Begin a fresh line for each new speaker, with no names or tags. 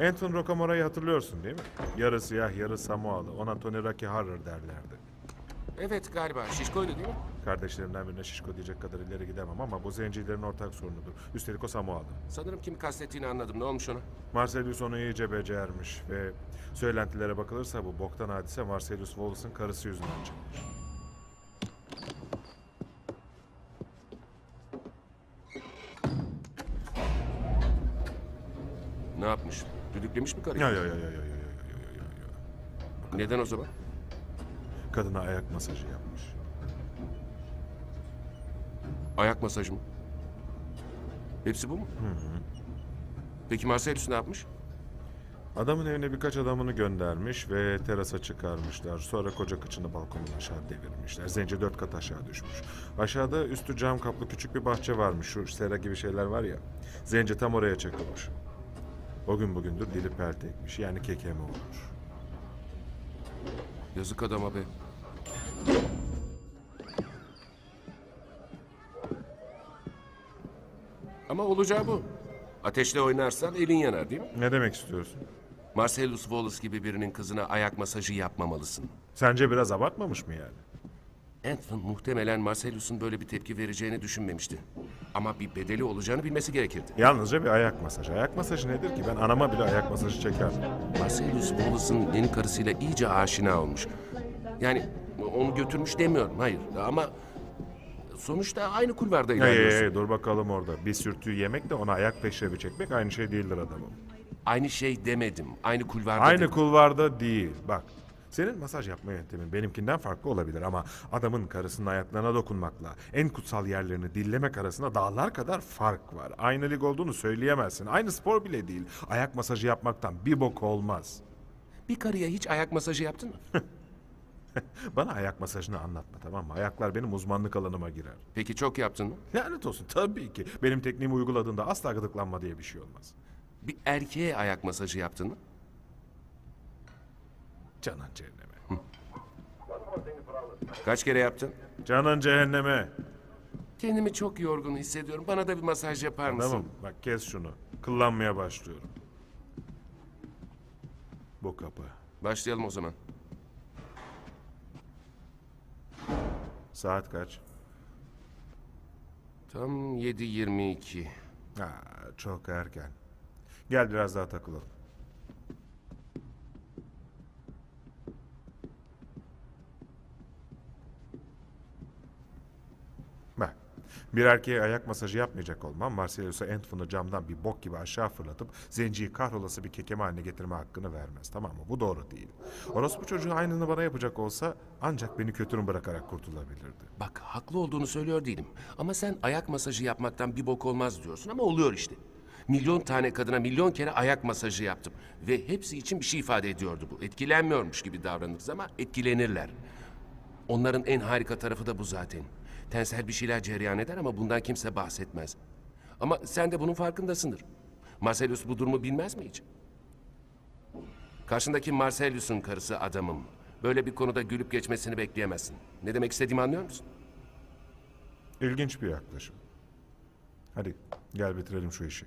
Anton Rocamora'yı hatırlıyorsun değil mi? Yarı siyah, yarı Samoalı. Ona Tony Rocky Horror derlerdi.
Evet galiba şişkoydu değil mi?
Kardeşlerimden birine şişko diyecek kadar ileri gidemem ama bu zencilerin ortak sorunudur. Üstelik o Samoalı.
Sanırım kimi kastettiğini anladım. Ne olmuş ona?
Marcellus onu iyice becermiş ve söylentilere bakılırsa bu boktan hadise Marcellus Wallace'ın karısı yüzünden çıkmış.
Ne yapmış? Düdüklemiş mi karıyı?
Ya ya ya ya ya ya ya ya.
Neden o zaman?
Kadına ayak masajı yapmış.
Ayak masajı mı? Hepsi bu mu? Peki Marcellus ne yapmış?
Adamın evine birkaç adamını göndermiş ve terasa çıkarmışlar. Sonra koca kıçını balkonun aşağı devirmişler. Zenci dört kat aşağı düşmüş. Aşağıda üstü cam kaplı küçük bir bahçe varmış. Şu sera gibi şeyler var ya. Zenci tam oraya çakılmış. O gün bugündür dili peltekmiş. Yani kekeme olmuş.
Yazık adama be. Ama olacağı bu. Ateşle oynarsan elin yanar değil mi?
Ne demek istiyorsun?
Marcellus Wallace gibi birinin kızına ayak masajı yapmamalısın.
Sence biraz abartmamış mı yani?
Anton muhtemelen Marcellus'un böyle bir tepki vereceğini düşünmemişti. Ama bir bedeli olacağını bilmesi gerekirdi.
Yalnızca bir ayak masajı. Ayak masajı nedir ki? Ben anama bile ayak masajı çekerdim.
Marcellus Wallace'ın yeni karısıyla iyice aşina olmuş. Yani onu götürmüş demiyorum, hayır. Ama sonuçta aynı kulvarda
Hey, hey,
ilerliyorsun.
hey, dur bakalım orada. Bir sürtüğü yemek de ona ayak peşrevi çekmek aynı şey değildir adamım.
Aynı şey demedim. Aynı kulvarda
Aynı
dedim.
kulvarda değil. Bak. Senin masaj yapma yöntemin benimkinden farklı olabilir ama adamın karısının ayaklarına dokunmakla en kutsal yerlerini dillemek arasında dağlar kadar fark var. Aynı lig olduğunu söyleyemezsin. Aynı spor bile değil. Ayak masajı yapmaktan bir bok olmaz.
Bir karıya hiç ayak masajı yaptın mı?
Bana ayak masajını anlatma tamam mı? Ayaklar benim uzmanlık alanıma girer.
Peki çok yaptın mı?
Lanet olsun tabii ki. Benim tekniğimi uyguladığında asla gıdıklanma diye bir şey olmaz.
Bir erkeğe ayak masajı yaptın mı?
Canan cehenneme.
Kaç kere yaptın?
Canan cehenneme.
Kendimi çok yorgun hissediyorum. Bana da bir masaj yapar mısın?
Tamam bak kes şunu. Kıllanmaya başlıyorum. Bu kapı.
Başlayalım o zaman.
Saat kaç?
Tam 7.22.
Ha, çok erken. Gel biraz daha takılalım. Bak, bir erkeğe ayak masajı yapmayacak olmam, Marcellus'a Anthony'ı camdan bir bok gibi aşağı fırlatıp zenciyi kahrolası bir kekeme haline getirme hakkını vermez. Tamam mı? Bu doğru değil. Orospu çocuğu aynını bana yapacak olsa ancak beni kötürüm bırakarak kurtulabilirdi.
Bak haklı olduğunu söylüyor değilim. Ama sen ayak masajı yapmaktan bir bok olmaz diyorsun ama oluyor işte. Milyon tane kadına milyon kere ayak masajı yaptım. Ve hepsi için bir şey ifade ediyordu bu. Etkilenmiyormuş gibi davranırız ama etkilenirler. Onların en harika tarafı da bu zaten. Tensel bir şeyler cereyan eder ama bundan kimse bahsetmez. Ama sen de bunun farkındasındır. Marcellus bu durumu bilmez mi hiç? Karşındaki Marcellus'un karısı adamım. Böyle bir konuda gülüp geçmesini bekleyemezsin. Ne demek istediğimi anlıyor musun?
İlginç bir yaklaşım. Hadi gel bitirelim şu işi.